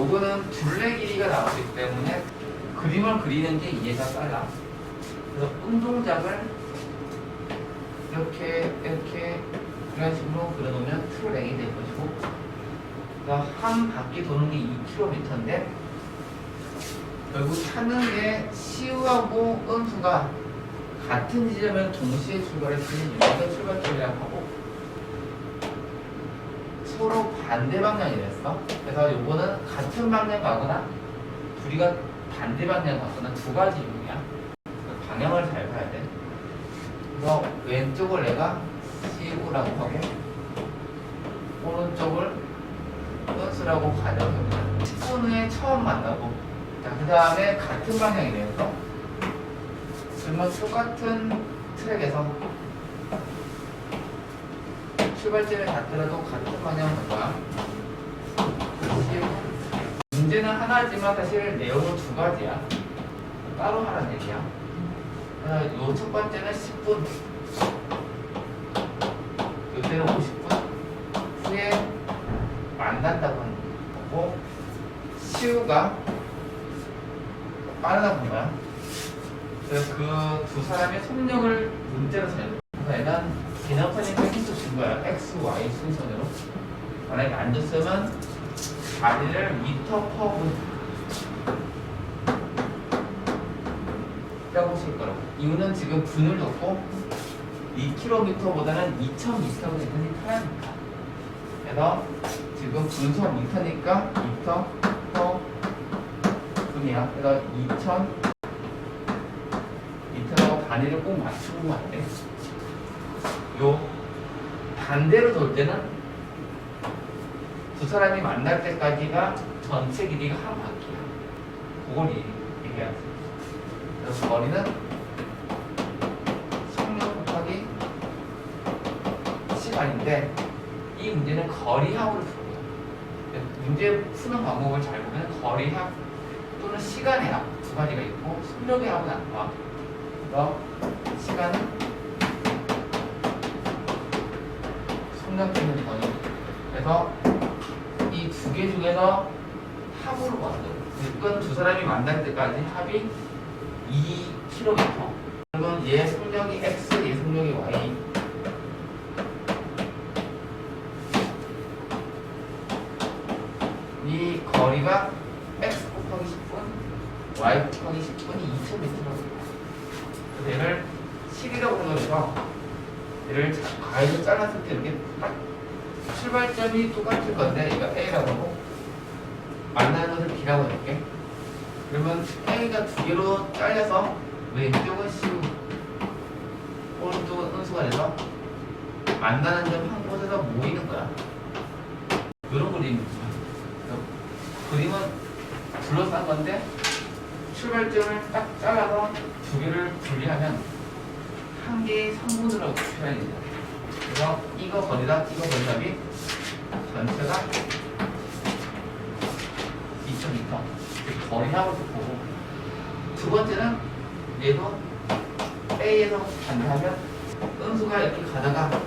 요거는 둘레 길이가 나오기 때문에 그림을 그리는 게 이해가 빨라. 그래서 운동장을 이렇게 이렇게 이런 식으로 그려놓으면 트랙이 될 것이고 한 바퀴 도는 게 2km인데 결국 타는 게 시우하고 은수가 같은 지점에 동시에 출발했으니 여기가 출발점이라고 서로 반대 방향이 됐어. 그래서 요거는 같은 방향 가거나 둘이가 반대 방향 가거나 두 가지 유형이야. 그 방향을 잘 봐야 돼. 그래서 왼쪽을 내가 시우라고 하고 오른쪽을 은수라고 가정합니다. 10분 후에 처음 만나고 자, 그 다음에 같은 방향이 되어서 그러면 똑같은 트랙에서 출발점에 같더라도 같은 거야. 문제는 하나지만 사실 내용은 두 가지야. 따로 하라는 얘기야. 요 첫 번째는 10분, 요때는 50분 후에 만난다고 하는 거고, 시우가 한 거야. 그래서 그 두 사람의 속력을 문제로 써요. 그래서 얘는 개념선이 계속 준 거야. X, Y 순서대로. 만약에 안 줬으면 다리를 미터 퍼분 쓸 거라고. 이유는 지금 분을 넣고 2km보다는 2000m가 되는 타야니까. 그래서 지금 분속 미터니까 미터 퍼 분이야. 그래서 2000 미터라고 단위를 꼭 맞추고 가야 돼. 요 반대로 돌 때는 두 사람이 만날 때까지가 전체 길이가 한 바퀴야. 그걸 얘기- 얘기하지. 그래서 거리는 속력 곱하기 시간인데 이 문제는 거리합으로 풀어요. 문제 푸는 방법을 잘 보면 거리합 또는 시간의 합두 가지가 있고 속력의 합은 안 나와. 그래서 시간은 때문에 거리. 그래서 이 두 개 중에서 합으로 만들어. 그건 두 사람이 만날 때까지 합이 2km. 그러면 얘 속력이 x, 얘 속력이 y. 이 거리가 x 곱하기 10분, y 곱하기 10분이 2000m라고 그래서 얘를 10이라고 생각해서 얘를 자- 가위로 잘랐을 때 이렇게 딱 출발점이 똑같을 건데 이거 A라고 하고 만나는 것을 B라고 해볼게. 그러면 A가 두 개로 잘려서 왼쪽은 시우 오른쪽은 은수가 돼서 만나는 점 한 곳에서 모이는 거야. 이런 그림입니다 그림은 둘러싼 건데 출발점을 딱 잘라서 두 개를 분리하면 한 개의 성분으로 표현이 돼요. 그래서 이거 거리다 이거 거리답이 전체가 2,000m 거리하고 보고 두 번째는 얘도 A에서 반대하면 은수가 이렇게 가다가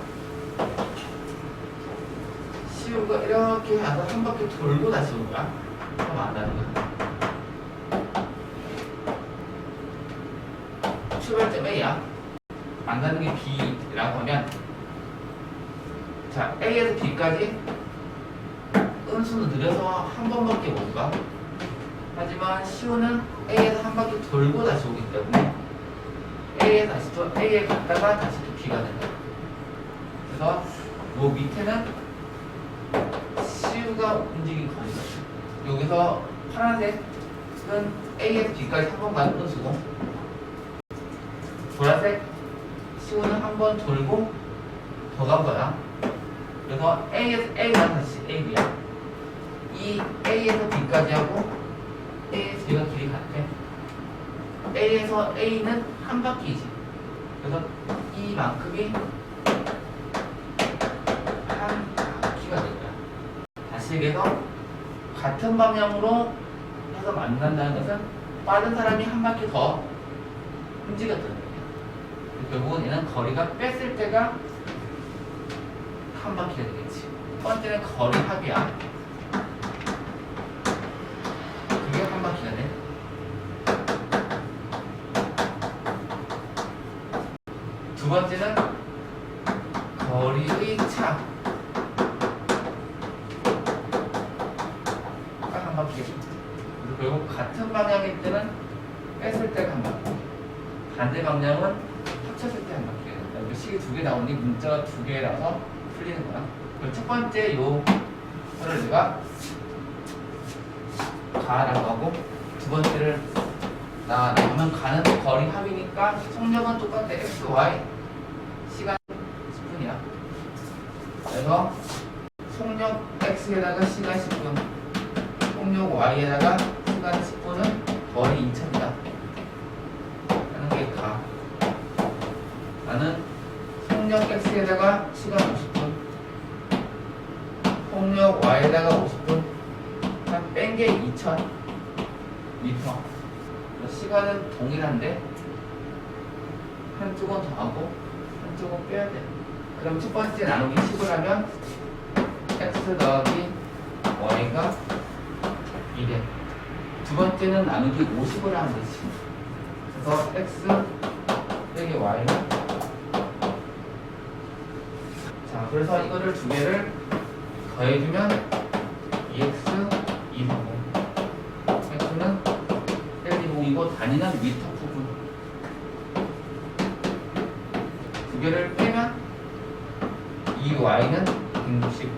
시우가 이렇게 가서 한 바퀴 돌고 다시 온 거야. 그럼 안다는 거야. 출발점 A야. 만나는 게 B라고 하면 자 A에서 B까지 은수는 느려서 한 번밖에 못 가. 하지만 시우는 A에서 한 바퀴 돌고 다시 오기 때문에 A에 다시 또 A에 갔다가 다시 또 B가 된다. 그래서 요 밑에는 시우가 움직인 거리다. 여기서 파란색은 A에서 B까지 한 번 가는 은수고 보라색 시우는 한 번 돌고 더 간 거야. 그래서 A에서 A가 다시 A, B야. 이 A에서 B까지 하고 A에서 B가 길이 같아. A에서 A는 한 바퀴지. 그래서 이만큼이 한 바퀴가 될 거야. 다시 얘기해서 같은 방향으로 해서 만난다는 것은 빠른 사람이 한 바퀴 더 움직였다는 거예요. 결국은 얘는 거리가 뺐을 때가 한 바퀴가 되겠지. 첫 번째는 거리 합이야. 그게 한 바퀴가 돼. 두 번째는 거리의 차. 딱 한 바퀴. 그리고 결국 같은 방향일 때는 뺐을 때가 한 바퀴. 반대 방향은 합쳤을 때한 바퀴예요. 여기 식이 두 개 나오니 문자가 두 개라서 풀리는 거야. 그첫 번째 요 거를 내가 가라고 하고 두 번째를 나 나가면 가는 거리 합이니까 속력은 똑같아 x, y 시간 10분이야. 그래서 속력 x에다가 시간 10분, 속력 y에다가 시간 10분은 거리 2천이다. 하는 게 가. 나는 속력 x에다가 시간 50분, 속력 y에다가 50분, 뺀게 2천 미터. 시간은 동일한데 한쪽은 더하고 한쪽은 빼야 돼. 그럼 첫 번째 나누기 10을 하면 x 더하기 y가 2래. 두 번째는 나누기 50을 하면 되지. 그래서 x 빼기 y는 자 그래서 이거를 두 개를 더해주면 2x 2하고 x는 1, 2, 0이고 단위는 미터 부분 두 개를 빼면 이 y는 160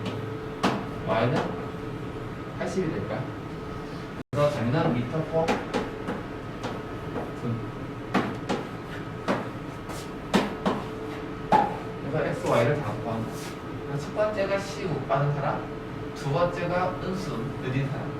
y는 80이 될까? 그래서 단위는 미터 퍼 분. 그래서 x, y를 다 첫 번째가 못 받은 사람, 두 번째가 은수 느린 사람.